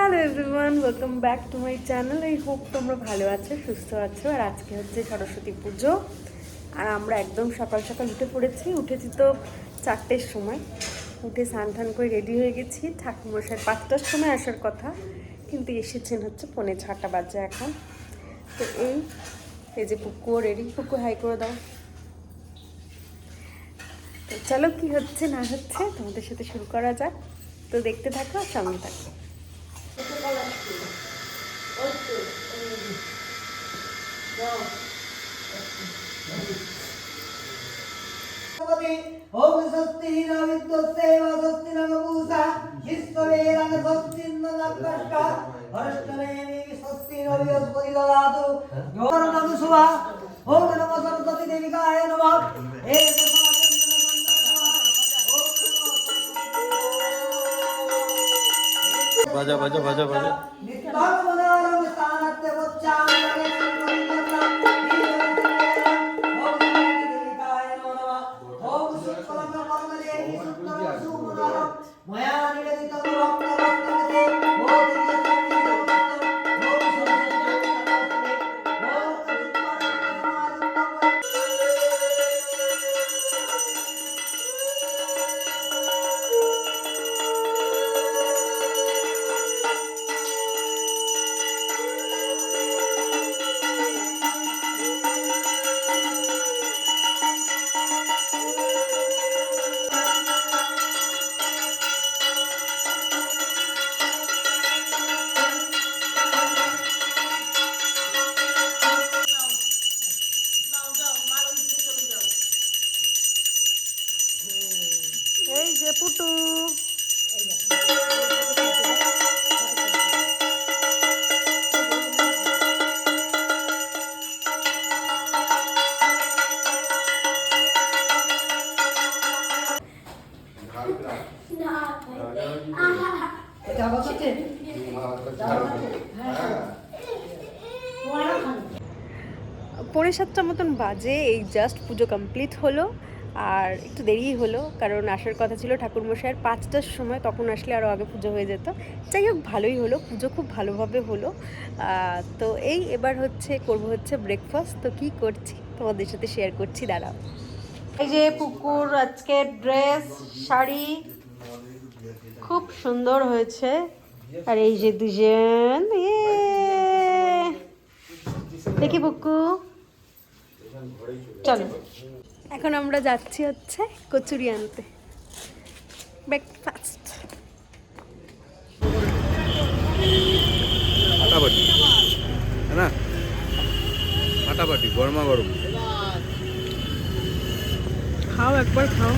Hello everyone welcome back to my channel এই hope তোমরা ভালো আছো, সুস্থ আছো। আর আজকে হচ্ছে সরস্বতী পুজো। আর আমরা একদম সকাল সকাল উঠে পড়েছি। উঠেছি তো চারটের সময়। উঠে স্নান টান করে রেডি হয়ে গেছি। ঠাকুরমশাই পাঁচটার সময় আসার কথা। কিন্তু এসেছেন হচ্ছে পৌনে ছটা বাজে এখন। তো এই এই যে পুকুও রেডি পুকু হাই করে দাও। তো চলো কী হচ্ছে, না হচ্ছে তোমাদের সাথে শুরু করা যাক। তো দেখতে থাকো আর সঙ্গে থাকো। ఓం స్వస్తి న విద్యుత్తేవ స్వస్తి న పూసా విశ్వవేదన స్వస్తి న నక్కష్ట వరష్టనేమి స్వస్తి న బృహస్పతి దదాతు యోగరణ శుభ ఓం నమ సరస్వతి దేవికాయ నమ ఏక বাজা বাজা বাজা বাজা পৌনে সাতটা মতন বাজে, এই জাস্ট পুজো কমপ্লিট হলো, আর একটু দেরি হলো, কারণ আসার কথা ছিল ঠাকুরমশাইয়ের। পাঁচটার সময় তখন আসলে আরও আগে পুজো হয়ে যেত। যাই হোক, ভালোই হলো, পুজো খুব ভালোভাবে হলো। তো এই এবার হচ্ছে, করব হচ্ছে ব্রেকফাস্ট তো কি করছি? তোমাদের সাথে শেয়ার করছি, দাঁড়াও। এই যে পুকুর আজকে ড্রেস শাড়ি খুব সুন্দর হয়েছে। আর এই যে দুজন ইয়ে। দেখি বুকু। চলো। এখন আমরা যাচ্ছি হচ্ছে কচুরি আনতে। ব্রেকফাস্ট ফাটাফাটি না? ফাটাফাটি গরমা গরম। খাও একবার খাও।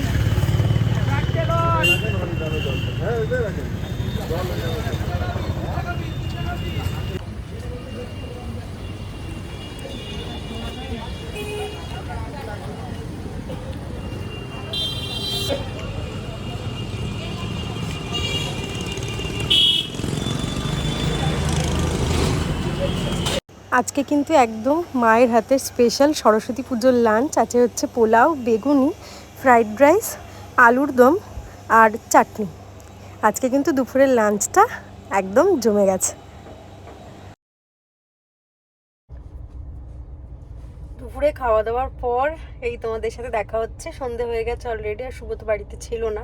আজকে কিন্তু একদম মায়ের হাতের স্পেশাল সরস্বতী পুজোর লাঞ্চ আছে হচ্ছে পোলাও, বেগুনি ফ্রাইড রাইস আলুর দম আর চাটনি। আজকে কিন্তু দুপুরের লাঞ্চটা একদম জমে গেছে। দুপুরে খাওয়া দাওয়ার পর এই তোমাদের সাথে দেখা হচ্ছে। সন্ধে হয়ে গেছে অলরেডি আর সুব্রত বাড়িতে ছিল না।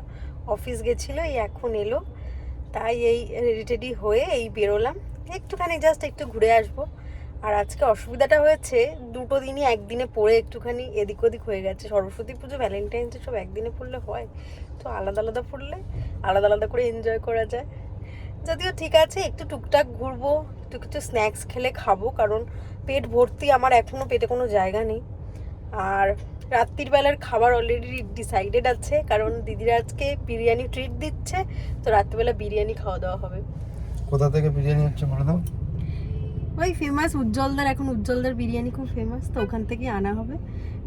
অফিস গেছিল, এই এখন এলো। তাই এই রেডি টেডি হয়ে এই বেরোলাম। একটুখানি জাস্ট একটু ঘুরে আসব। আর আজকে অসুবিধাটা হয়েছে, দুটো দিনই একদিনে পড়ে একটুখানি এদিক ওদিক হয়ে গেছে। সরস্বতী পুজো ভ্যালেন্টাইন্স সব একদিনে পড়লে হয়। তো আলাদা আলাদা পড়লে আলাদা আলাদা করে এনজয় করা যায়। যদিও ঠিক আছে, একটু টুকটাক ঘুরবো, একটু কিছু স্ন্যাক্স খেলে খাব, কারণ পেট ভর্তি আমার এখনও পেটে কোনো জায়গা নেই। আর রাত্রির বেলার খাবার অলরেডি ডিসাইডেড আছে, কারণ দিদিরা আজকে বিরিয়ানি ট্রিট দিচ্ছে, তো রাত্রিবেলা বিরিয়ানি খাওয়া দাওয়া হবে। কোথা থেকে বিরিয়ানি হচ্ছে বলে দাও? ওই ফেমাস উজ্জ্বলদার এখন উজ্জ্বলদার বিরিয়ানি খুব ফেমাস তো ওখান থেকে আনা হবে।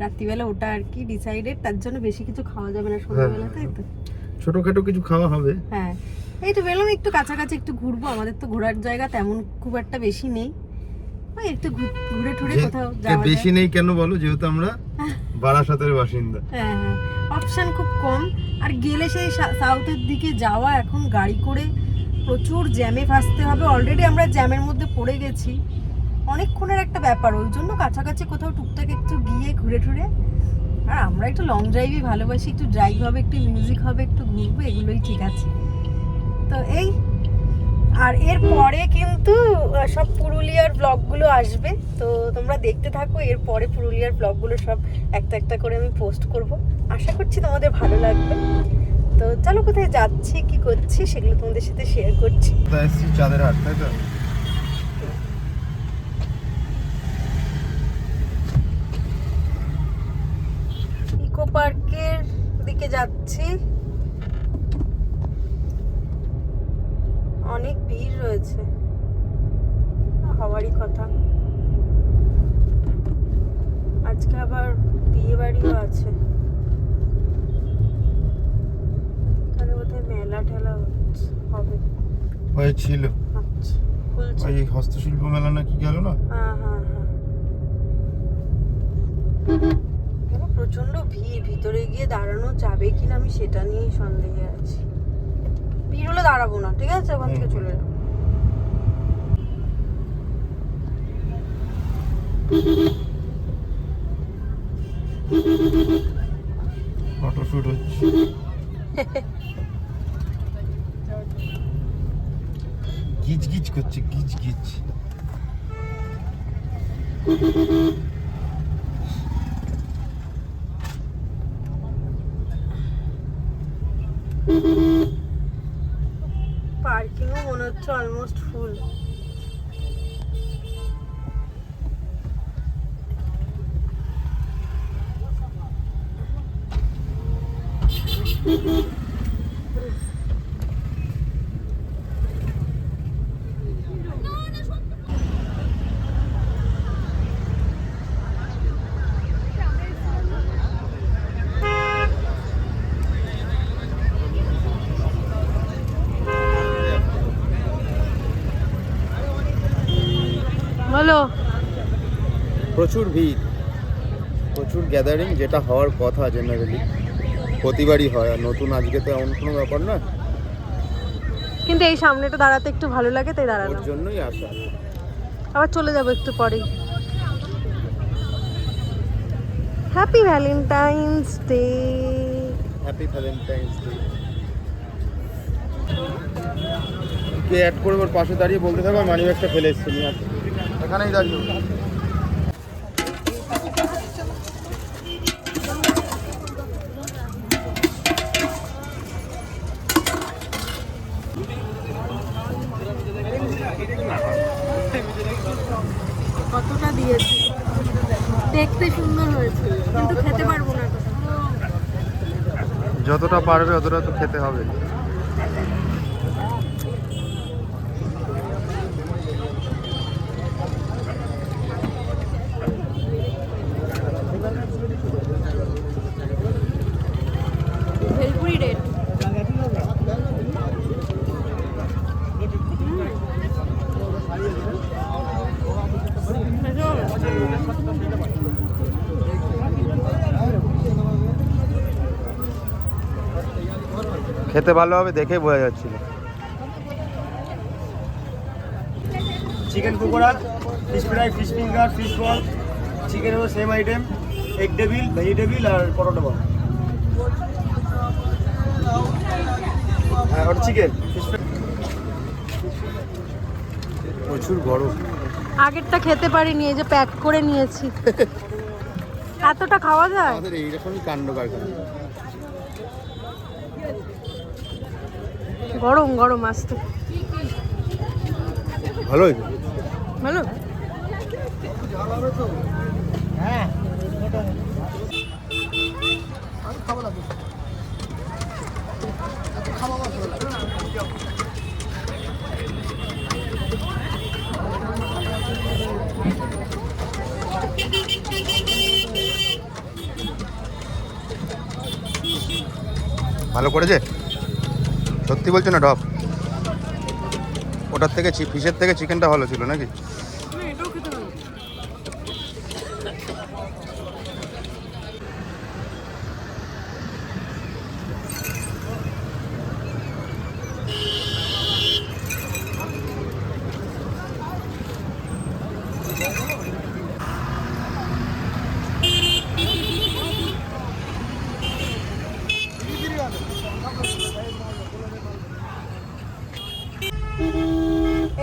রাত্রিবেলা ওটা আর কি ডিসাইডেড তার জন্য বেশি কিছু খাওয়া যাবে না সন্ধ্যাবেলা তাই তো? ছোটখাটো কিছু খাওয়া হবে। হ্যাঁ। এই তো বেরোলাম একটু কাছাকাছি একটু ঘুরবো আমাদের তো ঘোরার জায়গা তেমন খুব একটা বেশি নেই। ওই একটু ঘুরে টুরে কোথাও যাওয়া বেশি নেই কেন বলো যেহেতু আমরা বারাসাতের বাসিন্দা। হ্যাঁ হ্যাঁ। অপশন খুব কম। আর গেলে সেই সাউথের দিকে যাওয়া এখন গাড়ি করে প্রচুর জ্যামে ফাঁসতে হবে। অলরেডি আমরা জ্যামের মধ্যে পড়ে গেছি। অনেকক্ষণের একটা ব্যাপার, ওই জন্য কাছাকাছি কোথাও টুকটাক একটু গিয়ে ঘুরে টুরে। আর আমরা একটু লং ড্রাইভই ভালোবাসি, একটু ড্রাইভ হবে, একটু মিউজিক হবে, একটু ঘুরবো, এগুলোই ঠিক আছে। তো এই, আর এর পরে কিন্তু সব পুরুলিয়ার ব্লগগুলো আসবে। তো তোমরা দেখতে থাকো, এর পরে পুরুলিয়ার ব্লগগুলো সব একটা একটা করে আমি পোস্ট করব। আশা করছি তোমাদের ভালো লাগবে। তো চলো কোথায় যাচ্ছি কি করছি সেগুলো তোমাদের সাথে শেয়ার করছি। চাঁদের হাট তাই তো? ইকো পার্কের দিকে যাচ্ছি। অনেক ভিড় রয়েছে। হওয়ারই কথা। আজকে আবার বিয়ে বাড়িও আছে। মেলা ঠেলা হবে। হয়েছিল। আচ্ছা ওই হস্তশিল্প মেলা না কি গেল না? হ্যাঁ হ্যাঁ হ্যাঁ। প্রচণ্ড ভিড় ভিতরে গিয়ে দাঁড়ানো যাবে কিনা আমি সেটা নিয়েই সন্দেহে আছি। ভিড় হলে দাঁড়াবো না ঠিক আছে? ওখান থেকে চলে যাব। ফটোশুট হচ্ছে গিজ গিজ করছে গিজ গিজ পার্কিংও মনে হচ্ছে অলমোস্ট ফুল বলো প্রচুর ভিড় প্রচুর গ্যাদারিং যেটা হওয়ার কথা জেনারেলি প্রতিবারই হয় আর নতুন আজকে তো এমন কোনো ব্যাপার না কিন্তু এই সামনেটা দাঁড়াতে একটু ভালো লাগে তাই ওর দাঁড়ানো জন্যই আসা। আবার চলে যাব একটু পরেই happy valentine's day happy valentine's day কে অ্যাড করে ওর পাশে দাঁড়িয়ে বলতে থাকো মানি ব্যাগটা ফেলে এসেছি এখানেই দাঁড়িয়ে। দেখতে সুন্দর হয়েছে কিন্তু খেতে পারব না। যতটা পারবে অতটা তো খেতে হবে ভেলপুরি রেট খেতে ভালো হবে দেখে বোঝা যাচ্ছিল। Chicken pakora fish fry fish finger fish ball চিকেনেরও same item egg table vegetable আর পরোটা বল। হ্যাঁ চিকেন প্রচুর গরম। আগেরটা খেতে পারিনি এই যে প্যাক করে নিয়েছি। এতটা খাওয়া যায়? আমাদের এইরকমই কাণ্ড কারখানা। গরম গরম আসতে ভালো হয়েছে ভালো? হ্যাঁ ভালো করেছে? সত্যি বলছো না ডব ওটার থেকে ফিশের থেকে চিকেনটা ভালো ছিল নাকি এটাও খেতে ভালো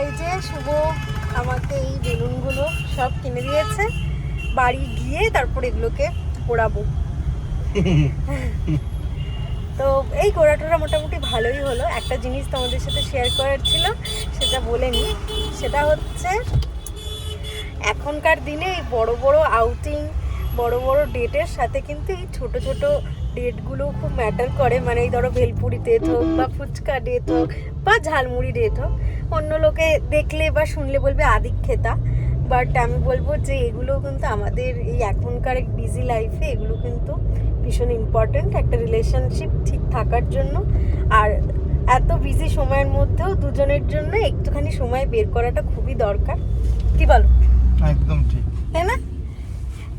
এই যে শুভ আমাকে এই বেলুনগুলো সব কিনে দিয়েছে বাড়ি গিয়ে তারপর এগুলোকে পোড়াবো। তো এই গোড়াটোরা মোটামুটি ভালোই হলো। একটা জিনিস তোমাদের সাথে শেয়ার করার ছিল, সেটা বলে নিই। সেটা হচ্ছে, এখনকার দিনে এই বড় বড় আউটিং বড় বড় ডেটের সাথে কিন্তু এই ছোট ছোট ডেটগুলো খুব ম্যাটার করে। মানে এই ধরো ভেলপুরি ডেট হোক বা ফুচকা ডেট হোক বা ঝালমুড়ি ডেট হোক, অন্য লোকে দেখলে বা শুনলে বলবে আদিক খেতা বাট আমি বলব যে এগুলো কিন্তু আমাদের এই এখনকার এক বিজি লাইফে এগুলো কিন্তু ভীষণ ইম্পর্ট্যান্ট একটা রিলেশনশিপ ঠিক থাকার জন্য। আর এত বিজি সময়ের মধ্যেও দুজনের জন্য একটুখানি সময় বের করাটা খুবই দরকার। কি বলো? একদম ঠিক। তাই না?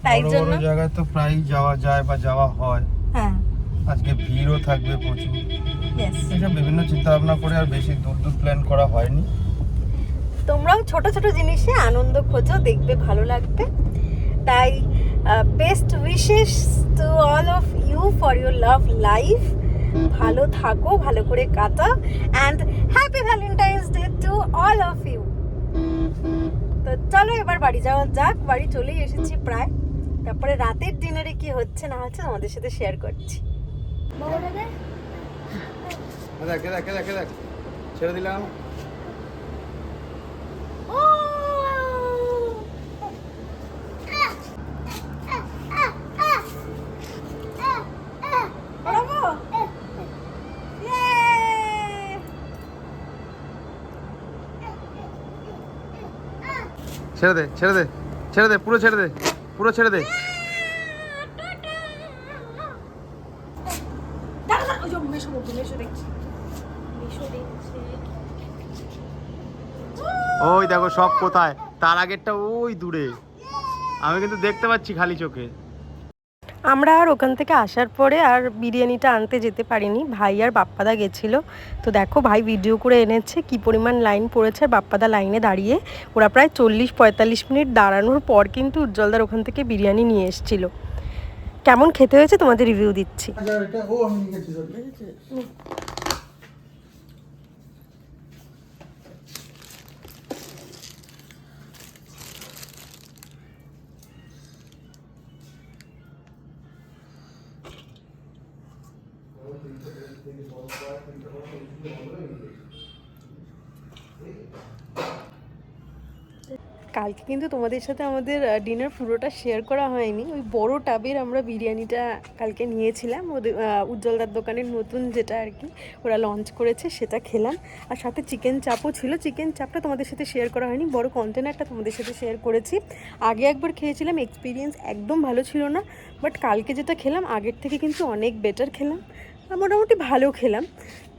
তাই জন্য জায়গায় তো প্রায়ই যাওয়া যায় বা যাওয়া হয়। হ্যাঁ। আজকে ভিড়ও থাকবে প্রচুর। এসব বিভিন্ন চিন্তা ভাবনা করে আর বেশি দূর দূর প্ল্যান করা হয়নি। তোমরাও ছোট ছোট জিনিসে আনন্দ খোঁজো দেখবে ভালো লাগবে। তাই best wishes to all of you for your love life ভালো থাকো ভালো করে কাটা and happy valentine's day to all of you তো চলো এবার বাড়ি যাওয়া যাক বাড়ি চলেই এসেছি প্রায়। তারপরে রাতের ডিনারে কি হচ্ছে না হচ্ছে তোমাদের সাথে শেয়ার করছি। দেখ দেখ দেখ দেখ? ছেড়ে দিলাম। ছেড়ে দে ছেড়ে দে ছেড়ে দে পুরো ছেড়ে দে পুরো ছেড়ে দে। ওই দেখো সব কোথায় তার আগেরটা ওই দূরে। আমি কিন্তু দেখতে পাচ্ছি খালি চোখে। আমরা আর ওখান থেকে আসার পরে আর বিরিয়ানিটা আনতে যেতে পারিনি। ভাই আর বাপ্পাদা গেছিল। তো দেখো ভাই ভিডিও করে এনেছে কি পরিমাণ লাইন পড়েছে। আর বাপ্পাদা লাইনে দাঁড়িয়ে ওরা প্রায় চল্লিশ পঁয়তাল্লিশ মিনিট দাঁড়ানোর পর কিন্তু উজ্জ্বলদার ওখান থেকে বিরিয়ানি নিয়ে এসেছিল। কেমন খেতে হয়েছে তোমাদের রিভিউ দিচ্ছি। কালকে কিন্তু তোমাদের সাথে আমাদের ডিনার পুরোটা শেয়ার করা হয়নি। ওই বড় টাবের আমরা বিরিয়ানিটা কালকে নিয়েছিলাম। ওদের উজ্জ্বলদার দোকানের নতুন যেটা আর কি, ওরা লঞ্চ করেছে, সেটা খেলাম। আর সাথে চিকেন চাপও ছিল। চিকেন চাপটা তোমাদের সাথে শেয়ার করা হয়নি। বড় কন্টেনারটা তোমাদের সাথে শেয়ার করেছি। আগে একবার খেয়েছিলাম এক্সপিরিয়েন্স একদম ভালো ছিল না। বাট কালকে যেটা খেলাম, আগের থেকে কিন্তু অনেক বেটার খেলাম। মোটামুটি ভালো খেলাম।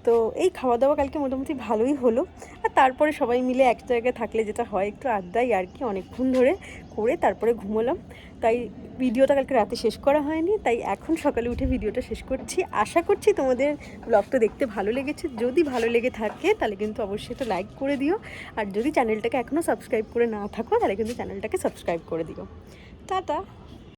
তো এই খাওয়া দাওয়া কালকে মোটামুটি ভালোই হলো। আর তারপরে সবাই মিলে এক জায়গায় থাকলে যেটা হয়, একটু আড্ডাই আর কি অনেকক্ষণ ধরে করে তারপরে ঘুমোলাম। তাই ভিডিওটা কালকে রাতে শেষ করা হয়নি, তাই এখন সকালে উঠে ভিডিওটা শেষ করছি। আশা করছি তোমাদের ব্লগটা দেখতে ভালো লেগেছে। যদি ভালো লেগে থাকে, তাহলে কিন্তু অবশ্যই একটা লাইক করে দিও। আর যদি চ্যানেলটাকে এখনও সাবস্ক্রাইব করে না থাকো, তাহলে কিন্তু চ্যানেলটাকে সাবস্ক্রাইব করে দিও। টাটা!